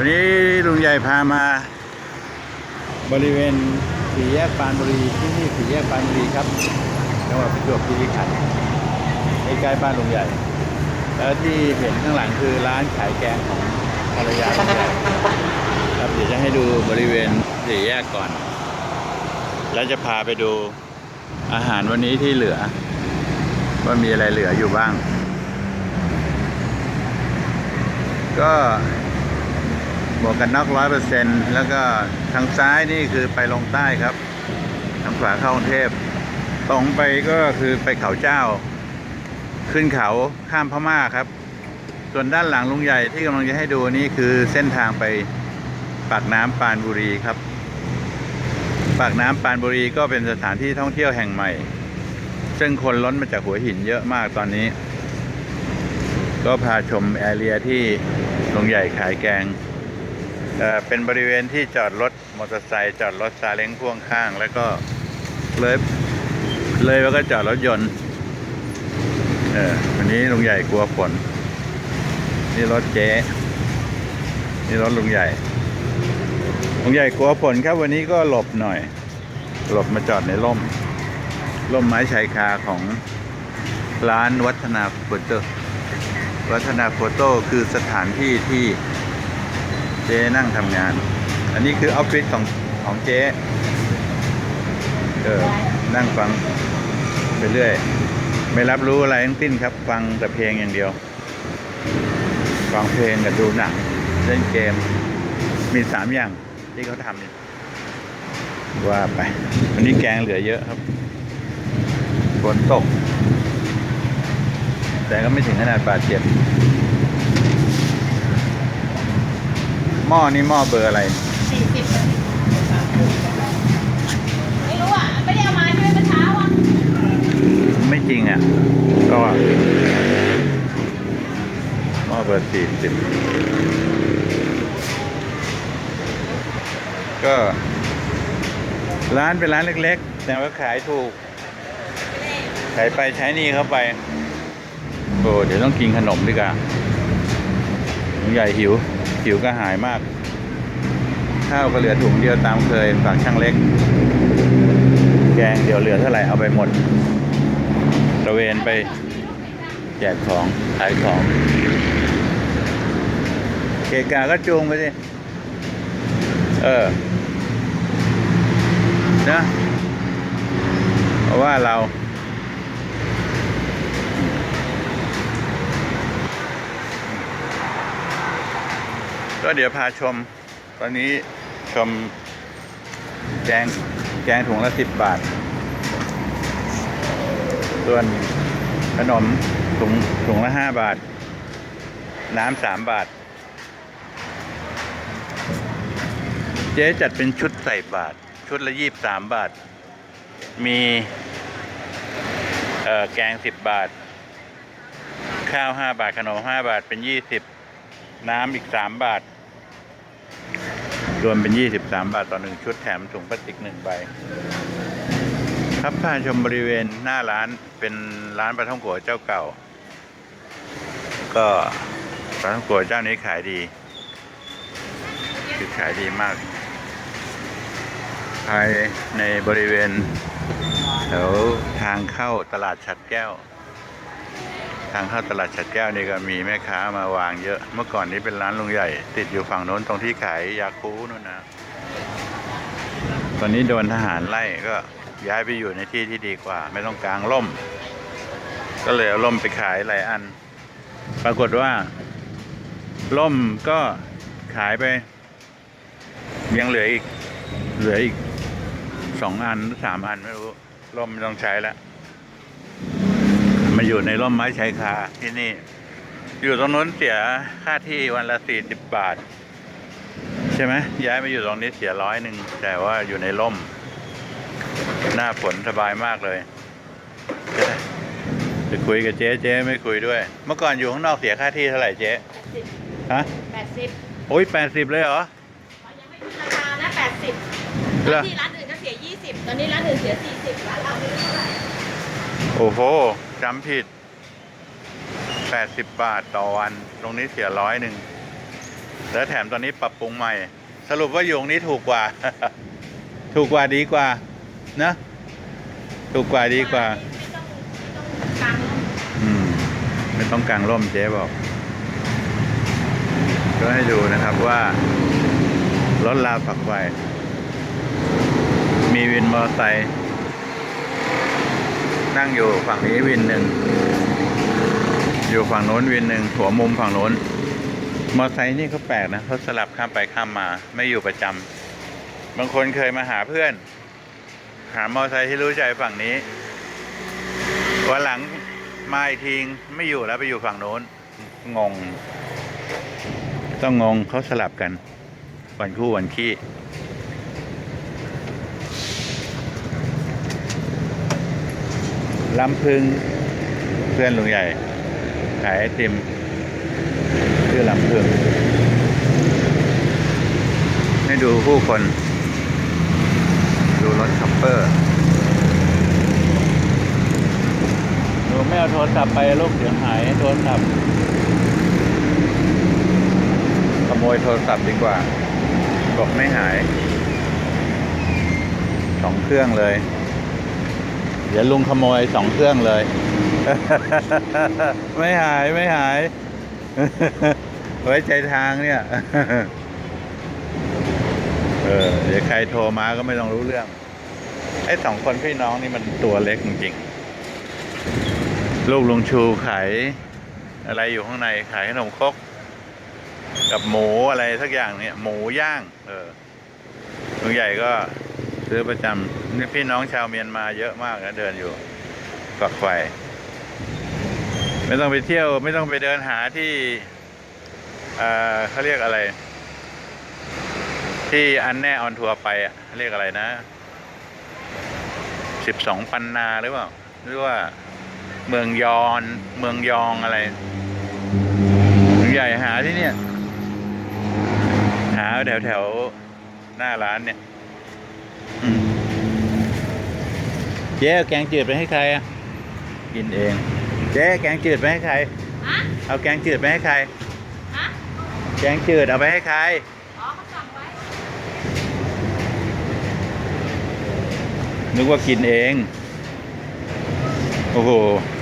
วันนี้ลุงใหญ่พามา บริเวณสี่แยกปานบุรีที่นี่สี่แยกปานบุรีครับจังหวัดประจวบคีรีขันธ์ใกล้ๆบ้านลุงใหญ่ แล้วที่เห็นข้างหลังคือร้านขายแกงของภรรยาลุงใหญ่ครับเดี๋ยวจะให้ดูบริเวณสี่แยกก่อน แล้วจะพาไปดูอาหารวันนี้ที่เหลือ ว่ามีอะไรเหลืออยู่บ้าง ก็ หมวกกันน็อกร้อยเปอร์เซ็นแล้วก็ทางซ้ายนี่คือไปลงใต้ครับ ทางขวาเข้ากรุงเทพตรงไปก็คือไปเขาเจ้า ขึ้นเขาข้ามพม่าครับ ส่วนด้านหลังลุงใหญ่ที่กำลังจะให้ดูนี่คือเส้นทางไปปากน้ำปานบุรีครับ ปากน้ำปานบุรีก็เป็นสถานที่ท่องเที่ยวแห่งใหม่ ซึ่งคนล้นมาจากหัวหินเยอะมากตอนนี้ ก็พาชมแอเรียที่ลุงใหญ่ขายแกง เออเป็นบริเวณที่จอดรถมอเตอร์ไซค์จอดรถซาเล้งพ่วงข้าง แล้วก็เลยเลยแล้วก็จอดรถยนต์เออวันนี้ลุงใหญ่กลัวฝน นี่รถเจ๊นี่รถลุงใหญ่ลุงใหญ่กลัวฝนครับวันนี้ก็หลบหน่อย หลบมาจอดในร่ม ร่มไม้ชายคาของร้านวัฒนาโฟโต้วัฒนาโฟโต้คือสถานที่ที่ เจ๊นั่งทำงาน อันนี้คือออฟฟิศของของเจ๊เออนั่งฟังไปเรื่อย ไม่รับรู้อะไรทั้งสิ้นครับ ฟังแต่เพลงอย่างเดียว ฟังเพลงกับดูหนังเล่นเกม มีสามอย่างที่เขาทำเนี่ยว่าไป วันนี้แกงเหลือเยอะครับฝนตก แต่ก็ไม่ถึงขนาดบาดเจ็บ หม้อนี่หม้อเบอร์อะไรสี่สิบไม่รู้อะ ไม่ได้เอามาใช่ไหมเมื่อเช้าอะไม่จริงอะ ก็หม้อเบอร์สี่สิบก็ร้านเป็นร้านเล็กๆ แต่ว่าขายถูก ขายไปใช้หนี่เข้าไป โอ้เดี๋ยวต้องกินขนมดีกว่าลุงใหญ่หิว หิวก็หายมาก ข้าวก็เหลือถุงเดียวตามเคยฝากช่างเล็ก แกงเดี๋ยวเหลือเท่าไหร่เอาไปหมดตระเวนไปแจกของขายของเกกาก็จูงไปสิเออนะเพราะว่าเรา ก็เดี๋ยวพาชม ตอนนี้ชมแกงแกงถุงละสิบบาท ส่วนขนมถุงถุงละห้าบาท น้ำสามบาท เจ๊จัดเป็นชุดใส่บาท ชุดละยี่บสามบาท มีแกงสิบบาท ข้าวห้าบาทขนมห้าบาทเป็นยี่สิบ น้ำอีกสามบาท รวมเป็นยี่สิบสามบาทต่อหนึ่งชุดแถมถุงพลาสติกหนึ่งใบ ครับพานชมบริเวณหน้าร้านเป็นร้านปลาท่องโกะเจ้าเก่า ก็ปลาท่องโกะเจ้านี้ขายดี คือขายดีมาก ภายในบริเวณแถวทางเข้าตลาดฉัดแก้ว ทางเข้าตลาดฉัดแก้วนี่ก็มีแม่ค้ามาวางเยอะ เมื่อก่อนนี้เป็นร้านลุงใหญ่ ติดอยู่ฝั่งโน้นตรงที่ขายยาคูนู่นนะ ตอนนี้โดนทหารไล่ก็ย้ายไปอยู่ในที่ที่ดีกว่า ไม่ต้องกลางร่ม ก็เลยเอาร่มไปขายหลายอัน ปรากฏว่าร่มก็ขายไป ยังเหลืออีก เหลืออีกสองอันหรือสามอันไม่รู้ร่มไม่ต้องใช้แล้ว มาอยู่ในร่มไม้ชายคาที่นี่ อยู่ตรงนู้นเสียค่าที่วันละสี่สิบบาท ใช่ไหมย้ายมาอยู่ตรงนี้เสียร้อยหนึ่งแต่ว่าอยู่ในร่ม หน้าฝนสบายมากเลยจะคุยกับเจ๊เจ๊ไม่คุยด้วย เมื่อก่อนอยู่ข้างนอกเสียค่าที่เท่าไหร่เจ๊ฮะแปดสิบโอ้ยแปดสิบเลยเหรอยังไม่ขึ้นราคานะแปดสิบเหรอที่ร้านอื่นก็เสียยี่สิบตอนนี้ร้านอื่นเสียสี่สิบร้านเราไม่รู้เท่าไหร่ โอ้โหจำผิดแปดสิบบาทต่อวัน ตรงนี้เสียร้อยหนึ่ง แล้วแถมตอนนี้ปรับปรุงใหม่ สรุปว่าอยู่ตรงนี้ถูกกว่า ถูกกว่าดีกว่า นะ ถูกกว่าดีกว่า อืม ไม่ต้องกางร่มเจ๊บอก ก็ให้ดูนะครับว่ารถลาฝักไฟมีวินมอเตอร์ไซค์ นั่งอยู่ฝั่งนี้วินหนึ่ง อยู่ฝั่งโน้นวินหนึ่งหัวมุมฝั่งโน้น มอเตอร์ไซค์นี่เขาแปลกนะเขาสลับข้ามไปข้ามมา ไม่อยู่ประจำบางคนเคยมาหาเพื่อน หามอเตอร์ไซค์ที่รู้ใจฝั่งนี้ วันหลังมาอีกทีไม่อยู่แล้วไปอยู่ฝั่งโน้น งง ต้องงงเขาสลับกัน วันคู่วันขี้ ลำพึง เพื่อนลุงใหญ่ ขายไอติมชื่อลำพึงให้ดูผู้คน ดูรถคัพเปอร์หนูไม่เอาโทรศัพท์ไปลูกเดี๋ยวหายโทรศัพท์ขโมยโทรศัพท์ดีกว่า บอกไม่หายสองเครื่องเลย เดี๋ยวลุงขโมยสองเครื่องเลย ไม่หายไม่หาย ไว้ใจทางเนี่ย เออเดี๋ยวใครโทรมาก็ไม่ต้องรู้เรื่อง ไอ้สองคนพี่น้องนี่มันตัวเล็กจริงๆ ลูกลุงชูขายอะไรอยู่ข้างในขายขนมครกกับหมูอะไรสักอย่างเนี่ย หมูย่าง เออลุงใหญ่ก็ ซื้อประจำนี่พี่น้องชาวเมียนมาเยอะมากนะเดินอยู่ฝักไฟ ไม่ต้องไปเที่ยว ไม่ต้องไปเดินหาที่เอ่อเขาเรียกอะไร ที่อันแน่ออนทัวร์ไปอะเรียกอะไรนะสิบสองปันนาหรือเปล่าหรือว่าเมืองยอนเมืองยองอะไรใหญ่หาที่เนี่ย หาแถวแถวหน้าร้านเนี่ย เจ๊เอาแกงจืดไปให้ใครอะกินเอง เจ๊แกงจืดไปให้ใคร ฮะเอาแกงจืดไปให้ใคร ฮะแกงจืดเอาไปให้ใคร อ๋อเขาสั่งไว้ นึกว่ากินเอง โอ้โห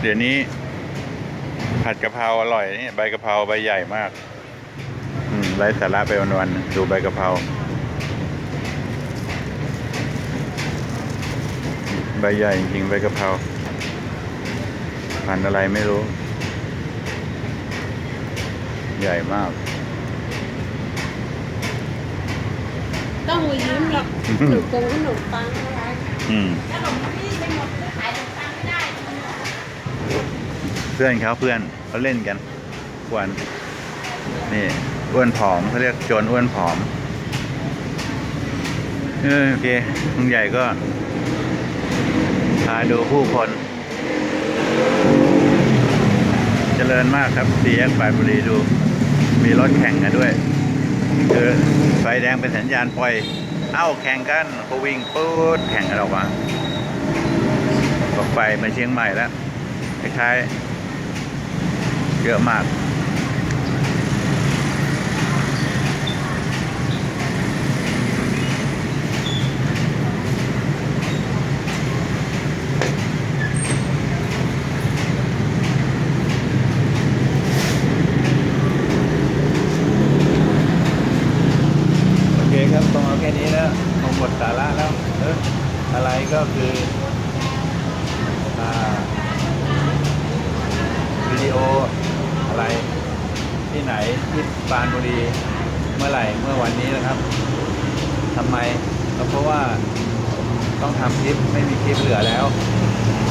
เดี๋ยวนี้ ผัดกะเพราอร่อยนี่ใบกะเพราใบใหญ่มาก อืมไร้สาระไปวันๆดูใบกะเพรา ใบใหญ่จริงๆใบกะเพราพันธุ์อะไรไม่รู้ ใหญ่มาก ต้องหูยิ้มหรอกอืมหนูกงขนมปังอะไรอืมขนมพี่ไปหมดเลยขายขนมปังไม่ได้ เพื่อนเขาเพื่อนเขาเล่นกันทุกวันนี่อ้วนผอมเขาเรียกโจรอ้วนผอมเออโอเคลุงใหญ่ก็ พาดูผู้คน เจริญมากครับสีแยกปรายบุรีดู มีรถแข่งกันด้วย คือไฟแดงเป็นสัญญาณปล่อย เอ้าแข่งกันก็วิ่งปื๊ดแข่งกันออกมาบอกไฟมาเชียงใหม่แล้วคล้ายๆเยอะมาก โอเคครับตรงเอาแค่นี้แล้วคงหมดสาระแล้ว เอออะไร ก็คือวิดีโออะไรที่ไหนที่ปานบุรีเมื่อไหร่เมื่อวันนี้นะครับทำไมก็เพราะว่าต้องทำคลิปไม่มีคลิปเหลือแล้ว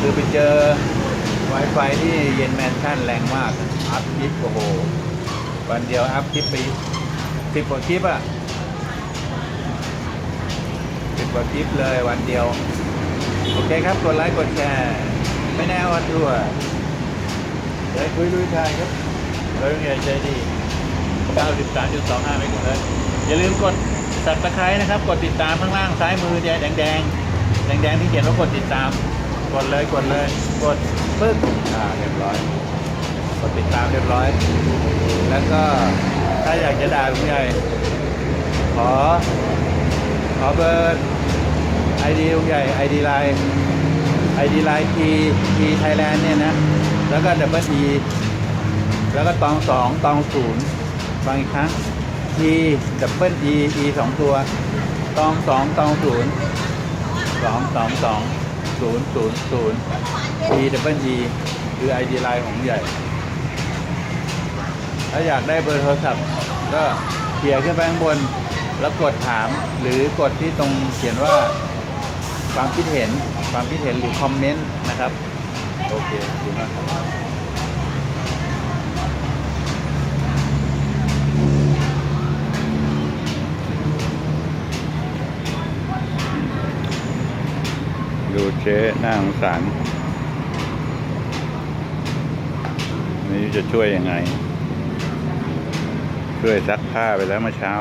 คือไปเจอ Wi-Fi ที่เย็นแมนชั่นแรงมาก อัพคลิปโอ้โห วันเดียวอัพคลิปไปสิบกว่าคลิปอะสิบกว่าคลิปเลยวันเดียว โอเคครับ กดไลค์ กดแชร์ ไม่แน่วันทั่วเดี๋ยวคุยลุยทายครับเฮ้เงียใจดี93.25ไม่กดเลยอย่าลืมกดสับตะไคร้นะครับ กดติดตามข้างล่างซ้ายมือแดงแดงแดงแดงที่เขียนว่ากดติดตาม กดเลยกดเลย กดปึ๊บอ่าเรียบร้อย กดติดตามเรียบร้อย แล้วก็ถ้าอยากจะด่าลุงใหญ่ขอขอเบอร์ ไอดีลุงใหญ่ไอดีไลน์ไอดีไลน์ทีทีไทยแลนด์เนี่ยนะ แล้วก็ดับเบิลทีแล้วก็ตองสองตองศูนย์ฟังอีกครั้งทีดับเบิลอีอีสองตัวตองสองตองศูนย์สองสองสองศูนย์ศูนย์ศูนย์ทีดับเบิลทีคือไอดีไลน์ของลุงใหญ่ ถ้าอยากได้เบอร์โทรศัพท์ก็เขียนขึ้นไปข้างบนแล้วกดถามหรือกดที่ตรงเขียนว่า ความคิดเห็นความคิดเห็นหรือคอมเมนต์นะครับ โอเคขอบคุณมากดูเจ๊หน้าสงสารไม่จะช่วยยังไง ช่วยซักผ้าไปแล้วเมื่อเช้า